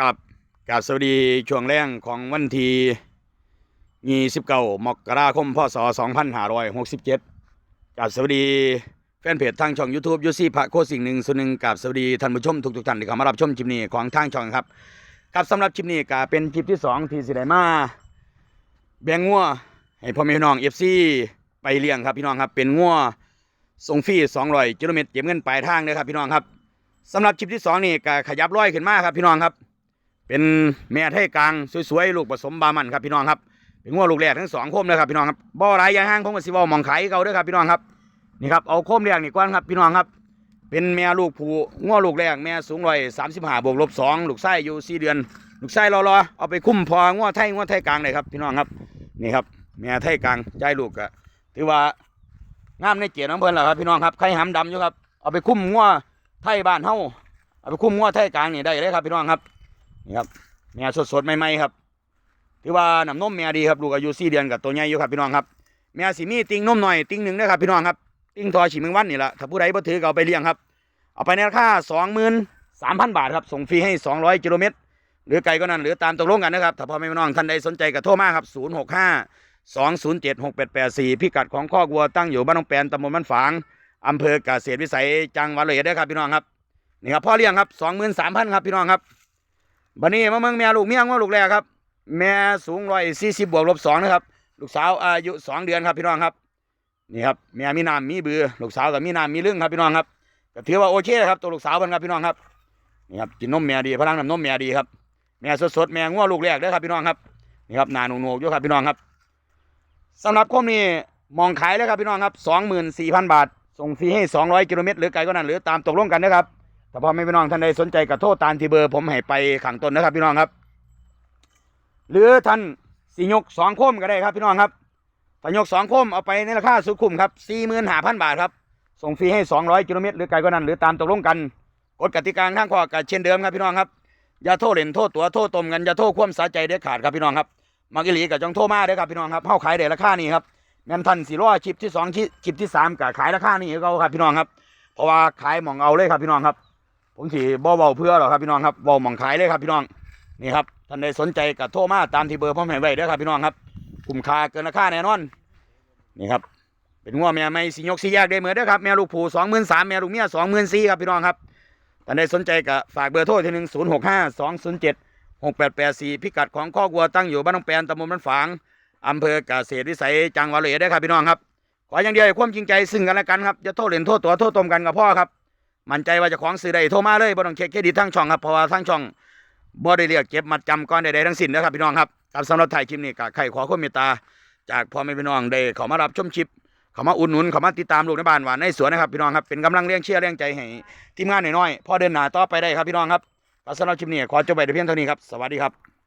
กับกับสวัสดีช่วงแรงของวันที่ยี่สิบเก้ามกราคมพศสองพันห้าร้อยหกสิบเจ็ดกับสวัสดีแฟนเพจทางช่อง YouTube ยูซี่พระโคสิ่งหนึ่งส่วนหนึ่งกับสวัสดีท่านผู้ชมทุกๆท่านที่เข้ามารับชมคลิปนี้ของทางช่องครับครับสำหรับคลิปนี้ก็เป็นคลิปที่สองที่สิได้มาแบ่งงัวให้พ่อแม่พี่น้องเอฟซีไปเลี้ยงครับพี่น้องครับเป็นงัวส่งฟรี200กิโลเมตรเก็บเงินปลายทางเลยครับพี่น้องครับสำหรับคลิปที่สองนี่ก็ขยับร้อยขึ้นมาครับพี่น้องครับ เป็นแม่ไทยกลางสวยๆลูกผสมบามันครับพี่น้องครับเป็นงัวลูกแรกทั้งสองโคมเลยครับพี่น้องครับบ่อไรยางห้างผมก็สิเว้ามองไขายเขาเด้อครับพี่น้องครับนี่ครับเอาโคมแรกนี่ก่อนครับพี่น้องครับ เป็นแม่ลูกผู้งัวลูกแรกแม่สูงร้อยสามสิบห้าบวกลบสองลูกไส้อยู่สี่เดือน ลูกไส้รอๆเอาไปคุ้มพองัวไทยงัวไทยกลางเลยครับพี่น้องครับนี่ครับแม่ไทยกลางใจลูกก็ถือว่างามในเกียรติน้ำเพลินแหละครับพี่น้องครับไข่หำดำอยู่ครับเอาไปคุ้มงัวไทยบ้านเฮาเอาไปคุ้มงัวไทยกลางนี่ได้เลยครับพี่น้องครับ นี่ครับแม่สดๆใหม่ๆครับถือว่าน้ำนมแม่ดีครับลูกอายุสี่เดือนกับตัวใหญ่อยู่ครับพี่น้องครับแม่สีมีติงนมหน่อยติงหนึ่งนะครับพี่น้องครับติงทอฉีเมืองวันนี่แหละถ้าผู้ใดบ่ถือก็เอาไปเลี้ยงครับ เอาไปในราคาสองหมื่นสามพันบาทครับส่งฟรีให้สองร้อยกิโลเมตรหรือไกลก็นั่นหรือตามตกลงกันนะครับถ้าพ่อแม่พี่น้องท่านใดสนใจก็โทรมาครับศูนย์หกห้าสองศูนย์เจ็ดหกแปดแปดสี่พิกัดของข้อกวัวตั้งอยู่บ้านน้องแปนตำบลบ้านฝางอำเภอกเกษตรวิสัยจังหวัดเลยเอ็ดเด้อครับพี่น้องครับนี่ครับพ่อเลี้ยงครับสองหมื่นสามพันครับพี่น้องครับ บันนี้มาเมืองแม่ลูกเมียงว่าลูกแรกครับ แม่สูงร้อยสี่สิบบวกลบสองนะครับ ลูกสาวอายุสองเดือนครับพี่น้องครับ นี่ครับแม่มีน้ำมีเบือลูกสาวกับมีน้ำมีเรื่องครับพี่น้องครับก็ถือว่าโอเคครับตัวลูกสาวเพิ่นครับพี่น้องครับนี่ครับกินนมแม่ดีพลังน้ำนมแม่ดีครับแม่สดๆแม่งัวลูกแรกเด้อครับพี่น้องครับนี่ครับหนาหนูๆอยู่ครับพี่น้องครับสำหรับคมนี้มองขายเลยครับพี่น้องครับสองหมื่นสี่พันบาท ส่งฟรีให้สองร้อยกิโลเมตรหรือไกลก็นั่นหรือตามตกลงกันนะครับ ถ้าพ่อแม่พี่น้องท่านใดสนใจก็โทษตามที่เบอร์ผมให้ไปขังต้นนะครับ พี่น้องครับ หรือท่านสิยกสองคมก็ได้ครับพี่น้องครับถ้ายกสองคมเอาไปในราคาสุดคุ้มครับสี่หมื่นห้าพันบาทครับส่งฟรีให้สองร้อยกิโลเมตรหรือไกลกว่านั้นหรือตามตกลงกันกฎกติกาทางข้อก็เช่นเดิมครับพี่น้องครับอย่าโทษเล่นโทษตัวโทษตมกันอย่าโทษความสาใจเด็ดขาดครับพี่น้องครับมักอีหลีกับจงโทษมาเด้อครับพี่น้องครับเฮาขายได้ราคานี้ครับแม่นท่านสี่ร้อยชิปที่สองชิปที่สามก็ขายราคานี้เขาครับพี่น้องครับ เพราะว่าขายหมองเอาเลยครับพี่น้องครับ ผมสิบ่เบาเพื่อหรอกครับพี่น้องครับเบาหมองขายเลยครับพี่น้องนี่ครับท่านใดสนใจก็โทรมาตามที่เบอร์ผมให้ไว้ด้อครับพี่น้องครับคุ้มค่าเกินราคาแน่นอน นี่ครับ เป็นงัวแม่ไม่สิยกสีแยกได้เหมือนเด้อครับแม่ลูกผูสองหมื่นสามแม่ลูกเมียสองหมื่นสี่ครับพี่น้องครับท่านใดสนใจก็ฝากเบอร์โทรที่หนึ่งศูนย์หกห้าสองศูนย์เจ็ดหกแปดแปดสี่พิกัดของข้อกวัวตั้งอยู่บ้านน้องแปนตำบลบ้านฝางอำเภอเกษตรวิสัยจังหวัดเลยเด้ครับพี่น้องครับขออย่างเดียวความจริงใจซึ่งกันและกันครับอย่าโทษเล่นโทษตัวโทษตมกันกับพ่อครับ มั่นใจว่าจะของซื้อได้โทรมาเลยบ่ต้องเช็คเครดิตทั้งช่องครับเพราะว่าทั้งช่องบ่ได้เรียกเก็บมัดจำก้อนใดๆทั้งสิ้นนะครับพี่น้องครับครับสำหรับถ่ายคลิปนี้ก็ใครขอความเมตตาจากพ่อแม่พี่น้องได้เขามารับชมคลิปเขามาอุดหนุนเขามาติดตามลูกในบ้านหวานในสวนนะครับพี่น้องครับเป็นกำลังเลี้ยงเชียร์เลี้ยงใจให้ทีมงานหน่อยๆพ่อเดินหน้าต่อไปได้ครับพี่น้องครับครับสำหรับคลิปนี้ขอจบไปเพียงเท่านี้ครับสวัสดีครับ